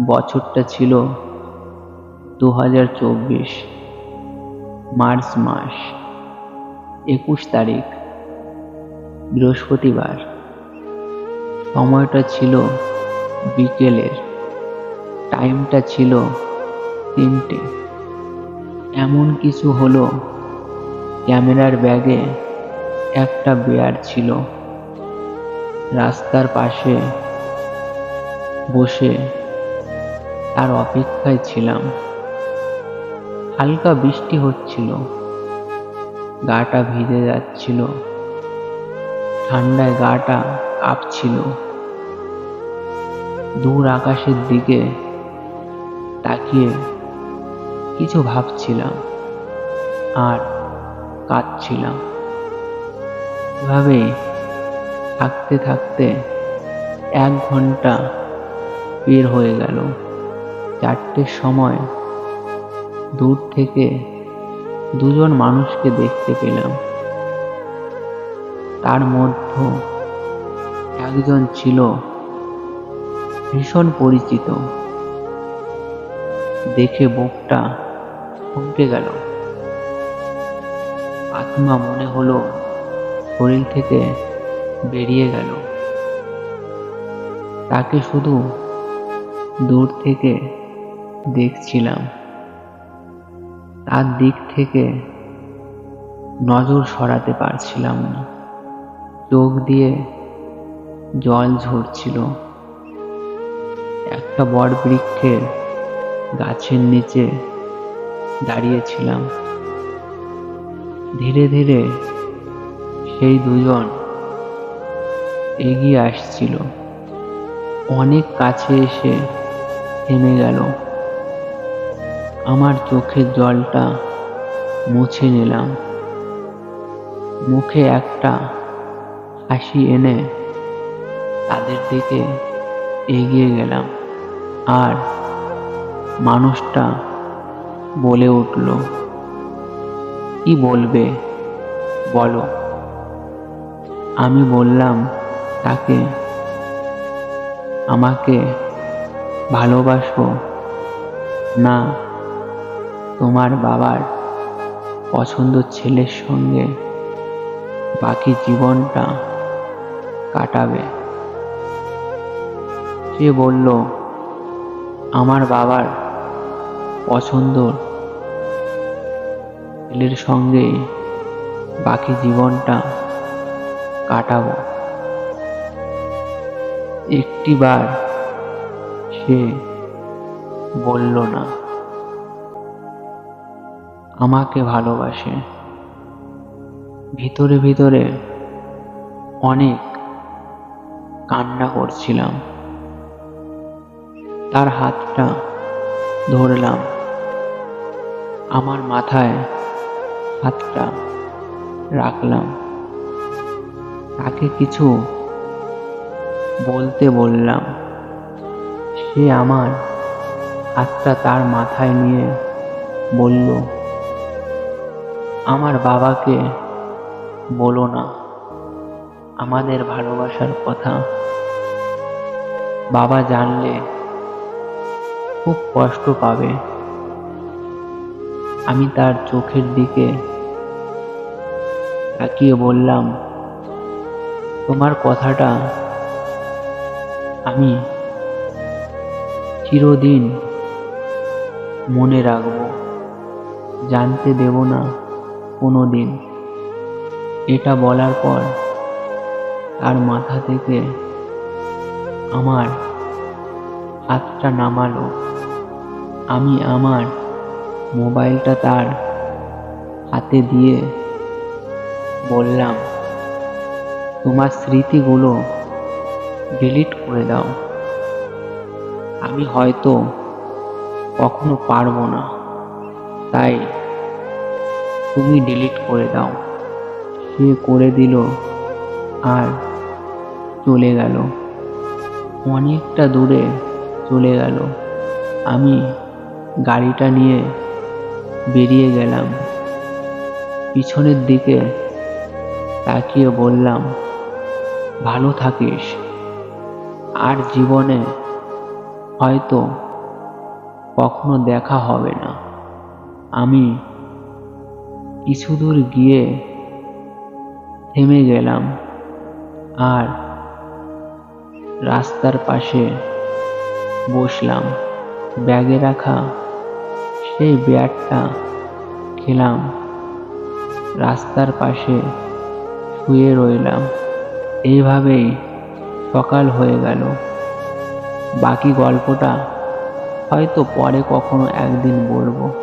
বছরটা ছিল দু হাজার চব্বিশ, মার্চ মাস, একুশ তারিখ, বৃহস্পতিবার। সময়টা ছিল বিকেলের, টাইমটা ছিল তিনটে। এমন কিছু হলো, ক্যামেরার ব্যাগে একটা বেয়ার ছিল। রাস্তার পাশে বসে তার অপেক্ষায় ছিলাম। হালকা বৃষ্টি হচ্ছিল। গাটা ভিজে যাচ্ছিল। ঠান্ডায় গাটা কাঁপছিল। দূর আকাশের দিকে তাকিয়ে কিছু ভাবছিলাম আর কাঁদছিলাম। এভাবে থাকতে থাকতে এক ঘণ্টা বের হয়ে গেল। চারটের সময় দূর থেকে দুজন মানুষকে দেখতে পেলাম। তার মধ্যে একজন ছিল ভীষণ পরিচিত। দেখে বুকটা থমকে গেল। আত্মা মনে হলো শরীর থেকে বেরিয়ে গেল। তাকে শুধু দূর থেকে দেখছিলাম। তার দিক থেকে নজর সরাতে পারছিলাম না। চোখ দিয়ে জল ঝরছিল। একটা বট বৃক্ষের গাছের নিচে দাঁড়িয়েছিলাম। ধীরে ধীরে সেই দুজন এগিয়ে আসছিল। অনেক কাছে এসে থেমে গেল। আমার চোখের জলটা মুছে নিলাম। মুখে একটা হাসি এনে তাদের দিকে এগিয়ে গেলাম আর মানুষটা বলে উঠল, কি বলবে? বলো। আমি বললাম, তাকে, আমাকে ভালোবাসো না তোমার বাবার পছন্দ ছেলের সঙ্গে বাকি জীবনটা কাটাবে। সে বলল, আমার বাবার পছন্দ ছেলের সঙ্গে বাকি জীবনটা কাটাবো। একটিবার সে বলল না। আমাকে ভালোবাসে। ভিতরে ভিতরে অনেক কান্না করছিলাম। তার হাতটা ধরলাম। আমার মাথায় হাতটা রাখলাম। তাকে কিছু বলতে বললাম। সে আমার হাতটা তার মাথায় নিয়ে বলল আমার বাবাকে বলো না। আমাদের ভালোবাসার কথা। বাবা জানলে খুব কষ্ট পাবে। আমি তার চোখের দিকে তাকিয়ে বললাম, তোমার কথাটা আমি চিরদিন মনে রাখব। জানতে দেব না। কোনো দিন। এটা বলার পর তার মাথা থেকে আমার হাতটা নামালো। আমি আমার মোবাইলটা তার হাতে দিয়ে বললাম, তোমার স্মৃতিগুলো ডিলিট করে দাও। আমি হয়তো কখনো পারব না। তাই তুমি ডিলিট করে দাও। সে করে দিল আর চলে গেল। অনেকটা দূরে চলে গেল। আমি গাড়িটা নিয়ে বেরিয়ে গেলাম। পিছনের দিকে তাকিয়ে বললাম, ভালো থাকিস। আর জীবনে হয়তো কখনো দেখা হবে না। আমি কিছু দূর গিয়ে থেমে গেলাম আর রাস্তার পাশে বসলাম। ব্যাগে রাখা সেই ব্যাগটা খেলাম। রাস্তার পাশে শুয়ে রইলাম। এইভাবেই সকাল হয়ে গেল। বাকি গল্পটা হয়তো পরে কখনো একদিন বলব।